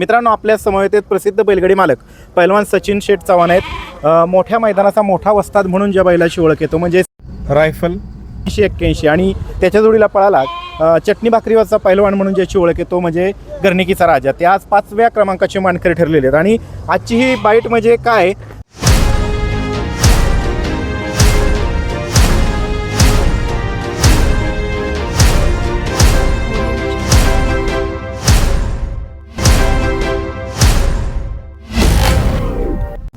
मित्रांनो आपल्या समवेत आहेत प्रसिद्ध बैलगाडी मालक पैलवान सचिन शेठ चव्हाण आहेत. मोठ्या मैदानाचा मोठा वस्ताद म्हणून ज्या बैलाची ओळख येतो म्हणजे रायफल. एकशे एक्क्याऐंशी. आणि त्याच्या जोडीला पळाला चटणी भाकरीवरचा पैलवान म्हणून ज्याची ओळख येतो म्हणजे गर्णिकीचा राजा. ते आज पाचव्या क्रमांकाचे मानकरी ठरलेले आहेत. आणि आजची ही बाईट म्हणजे काय?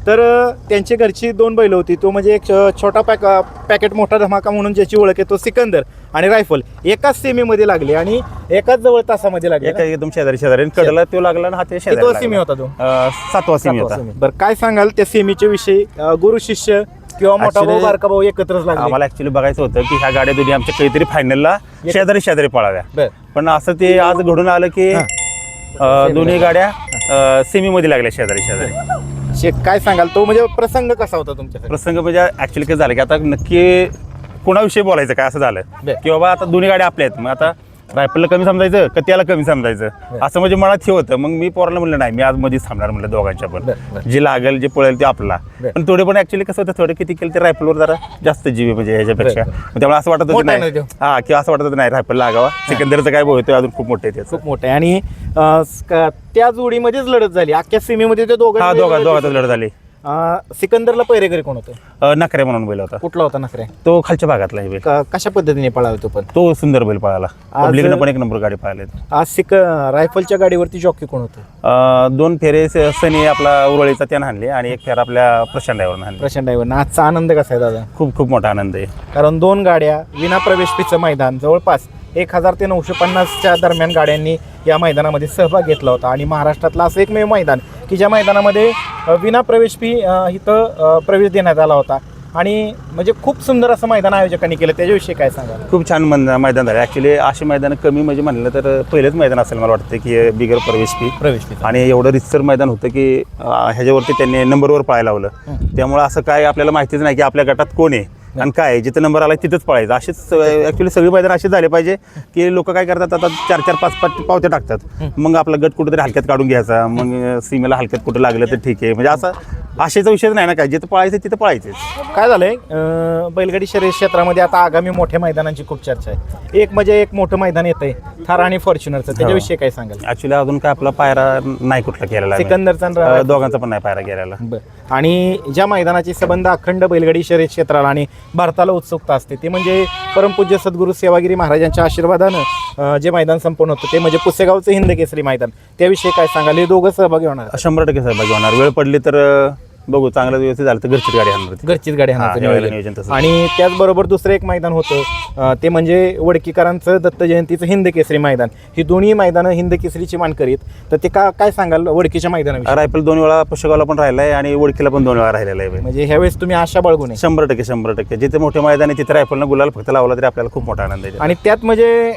तर त्यांची घरची दोन बैल होती. तो म्हणजे एक छोटा पॅक पॅकेट मोठा धमाका म्हणून ज्याची ओळख आहे तो सिकंदर आणि रायफल. एकाच सेमीमध्ये लागले आणि एकाच जवळ तासामध्ये लागले एका एकदम शेजारी शेजारी. कडला तो लागला आणि हा ते शेजारी सेमी. होता तो? सातवा सेमी होता. बरं काय सांगाल त्या सेमीच्या विषयी? गुरु शिष्य किंवा मोठा भाऊ बारका भाऊ एकत्रच लागले. आम्हाला ऍक्च्युली बघायचं होतं की ह्या गाड्या दोन्ही आमच्या काहीतरी फायनलला शेजारी शेजारी पळाव्या. पण असं ते आज घडून आलं की दोन्ही गाड्या सेमी मध्ये लागल्या शेजारी शेजारी. काय सांगाल? तो म्हणजे प्रसंग कसा होता तुमच्यासाठी? प्रसंग म्हणजे ऍक्च्युली काय झालं की आता नक्की कोणाविषयी बोलायचं काय असं झालं. की बाबा आता दोन्ही गाड्या आपल्या आहेत. मग आता रायफलला कमी समजायचं का त्याला कमी समजायचं. असं म्हणजे मनात हे होतं. मग मी पोराला म्हणलं नाही मी आज मध्येच थांबणार म्हणलं दोघांच्या पण. जे लागेल जे पळेल ते आपला. पण थोडे पण ऍक्च्युली कसं होतं थोडं किती केलं ते रायफलवर जरा जास्त जीव म्हणजे ह्याच्यापेक्षा. मग त्यामुळे असं वाटत होतं नाही. तो. हा किंवा असं वाटत होतं नाही रायफल लागावा. सिकंदरचं काय होतं अजून खूप मोठं त्याचं. खूप मोठं आणि त्या जोडीमध्येच लढत झाली. अख्ख्या सेमीमध्ये ते दोघं दोघा दोघातच लढत झाली. अ, सिकंदरला पैरेकरी कोण होतं? अं, नखरे म्हणून बैल होता. कुठला होता नखरे? तो खालच्या भागातला आहे बैल. क- कशा पद्धतीने पळाला तो पण? तो सुंदर बैल पळाला. पब्लिकनं पण एक नंबर गाडी पळाली. आज सिक रायफलच्या गाडीवरती जॉकी कोण होतं? अं, दोन फेरे स- सनी आपला उरळीचा त्यानं हाणले आणि एक फेर आपल्या प्रशांत ड्रायव्हरनं हाणले प्रशांत ड्रायव्हर आजचा आनंद कसा आहे दादा? खूप खूप मोठा आनंद आहे. कारण दोन गाड्या विना प्रवेश फीचं मैदान जवळपास एक हजार ते नऊशे पन्नासच्या दरम्यान गाड्यांनी या मैदानामध्ये सहभाग घेतला होता. आणि महाराष्ट्रातलं असं एकमेव मैदान की ज्या मैदानामध्ये विना प्रवेश फी इथं प्रवेश देण्यात आला होता. आणि म्हणजे खूप सुंदर असं मैदान आयोजकांनी केलं. त्याच्याविषयी काय सांगा खूप छान मैदान झालं. ॲक्च्युली अशी मैदान कमी म्हणजे म्हणलं तर पहिलेच मैदान असेल मला वाटतं की हे बिगर प्रवेश फी प्रवेश फी आणि एवढं रितसर मैदान होतं की ह्याच्यावरती त्यांनी नंबरवर पाहायला लावलं. त्यामुळे असं काय आपल्याला माहितीच नाही की आपल्या गटात कोण आहे. आणि काय आहे, जिथं नंबर आला तिथंच पळायचं. असेच ॲक्च्युली सगळी मैदान असेच झाले पाहिजे की लोक काय करतात आता चार चार पाच पाच पावत्या टाकतात. मग आपला गट कुठेतरी हलक्यात काढून घ्यायचा. मग सीमेला हलक्यात कुठं लागलं तर ठीक आहे. म्हणजे असं आशेचा विषयच नाही ना काय. जिथं पळायचं तिथं पळायचंच. काय झालंय? बैलगाडी शर्यत क्षेत्रामध्ये आता आगामी मोठ्या मैदानांची खूप चर्चा आहे. एक म्हणजे एक मोठं मैदान येतंय थार आणि फॉर्च्युनरचं त्याच्याविषयी काय सांगाल? ऍक्च्युली अजून काय आपला पायरा नाही कुठला केलेला. सिकंदरचा दोघांचा पण नाही पायरा केलेला. आणि ज्या मैदानाचे संबंध अखंड बैलगाडी शर्यत क्षेत्राला आणि भारताला उत्सुकता असते ते म्हणजे परमपूज्य सद्गुरू सेवागिरी महाराजांच्या आशीर्वादानं जे मैदान संपन्न होतं ते म्हणजे पुसेगावचं हिंद केसरी मैदान. त्याविषयी काय सांगाल? हे दोघं सहभागी होणार. शंभर टक्के सहभागी होणार. वेळ पडली तर बघू चांगलं व्यवस्थित झालं तर घरचीच गाडी आणणार. घरचीच गाडी हा, यावेळेला नियोजन. तसं. आणि त्याचबरोबर दुसरं एक मैदान होतं अं, ते म्हणजे वडकीकरांचं दत्त जयंतीचं हिंद केसरी मैदान. ही दोन्ही मैदानं हिंद केसरीची मानकरीत तर ते का काय सांगाल वडकीच्या मैदानाविषयी? रायफल दोन वेळा पुस्तकाला पण राहिलाय आणि ओळखीला पण दोन वेळा राहिलेला आहे. म्हणजे ह्यावेळेस तुम्ही आशा बाळगून आहे. शंभर टक्के शंभर टक्के. जिथे मोठे मैदान आहे तिथे रायफलनं गुलाल फक्त लावला तरी आपल्याला खूप मोठा आनंद आहे. आणि त्यात म्हणजे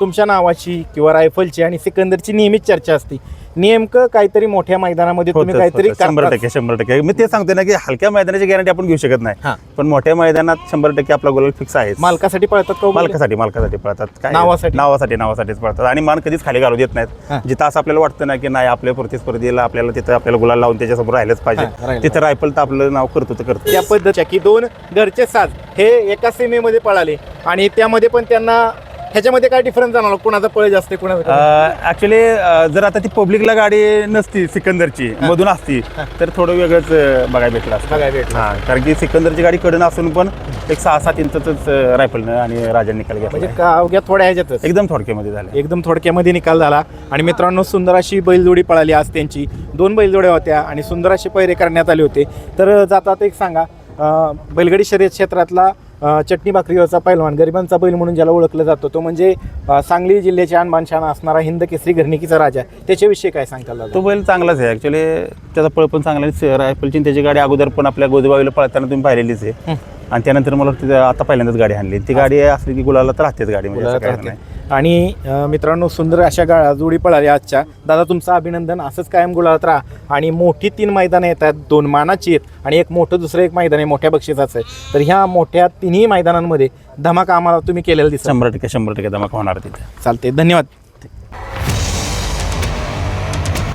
तुमच्या नावाची किंवा रायफलची आणि सिकंदरची नेहमीच चर्चा असते नेमकं काहीतरी मोठ्या मैदानामध्ये तुम्ही काहीतरी. शंभर. टक्के शंभर टक्के मी ते सांगते ना की हलक्या मैदानाची गॅरंटी आपण घेऊ शकत नाही. पण मोठ्या मैदानात शंभर टक्के आपला गुलाल फिक्स आहे मालकासाठी पळतात का हो? मालकासाठी मालकासाठी पळतात काय नावासाठी? नावासाठी नावासाठीच पळतात आणि मान कधीच खाली घालू देत. नाहीत जिथं असं आपल्याला वाटतं ना की नाही आपल्या प्रतिस्पर्धीला आपल्याला तिथं आपल्याला गुलाल लावून त्याच्यासमोर राहिलंच पाहिजे तिथं रायफल तर आपलं नाव करतो तर करतो त्या पद्धतीच्या की दोन घरचे साज हे एका सीमेमध्ये पळाले आणि त्यामध्ये पण त्यांना ह्याच्यामध्ये काय डिफरन्स जाणवला कुणाचा पळ जास्त आहे, कुणाचा कमी? ऍक्च्युली जर आता ती पब्लिकला गाडी नसती सिकंदरची मधून असती तर थोडं वेगळंच अं, बघायला भेटलं असतं. बघायला भेटलं. हा कारण की सिकंदरची गाडी कडून असून पण एक सहा सात इंचच रायफलनं आणि राजा निकाल म्हणजे घेतला का- अवघ्या थोड्या ह्याच्यातच? एकदम थोडक्यामध्ये झालं. एकदम थोडक्यामध्ये निकाल झाला. आणि मित्रांनो सुंदर अशी बैलजोडी पळाली आज त्यांची. दोन बैलजोड्या होत्या आणि सुंदर असे पैरे करण्यात आले होते. तर जातात एक सांगा. अं, बैलगाडी शर्यत क्षेत्रातला चटणी भाकरीवरचा पैलवान गरिबांचा बैल म्हणून ज्याला ओळखलं जातो तो म्हणजे सांगली जिल्ह्याची आणबान शान असणारा हिंद केसरी घरणिकीचा राजा. त्याच्याविषयी काय सांगताल? तो बैल चांगलाच आहे. ऍक्च्युली त्याचा पळ पण चांगला आहे. रायफलची त्याची गाडी अगोदर पण आपल्या गोदबावीला पळताना तुम्ही पाहिलेलीच आहे. आणि त्यानंतर मला वाटतं ते आता पहिल्यांदाच गाडी आणली. ती गाडी असली की गुलाला तर राहतेच गाडी म्हणजे असं काही राहते. नाही. आणि अं, मित्रांनो सुंदर अशा गा जोडी पळाली आजच्या. दादा तुमचं अभिनंदन असंच कायम गुलाळत राहा. आणि मोठी तीन मैदानं येतात दोन मानाची आहेत आणि एक मोठं दुसरं एक मैदान आहे मोठ्या बक्षिसाचं आहे. तर ह्या मोठ्या तिन्ही मैदानांमध्ये धमाका आम्हाला तुम्ही केलेला दिसत शंभर टक्के शंभर टक्के धमाका होणार तिथे. चालते धन्यवाद.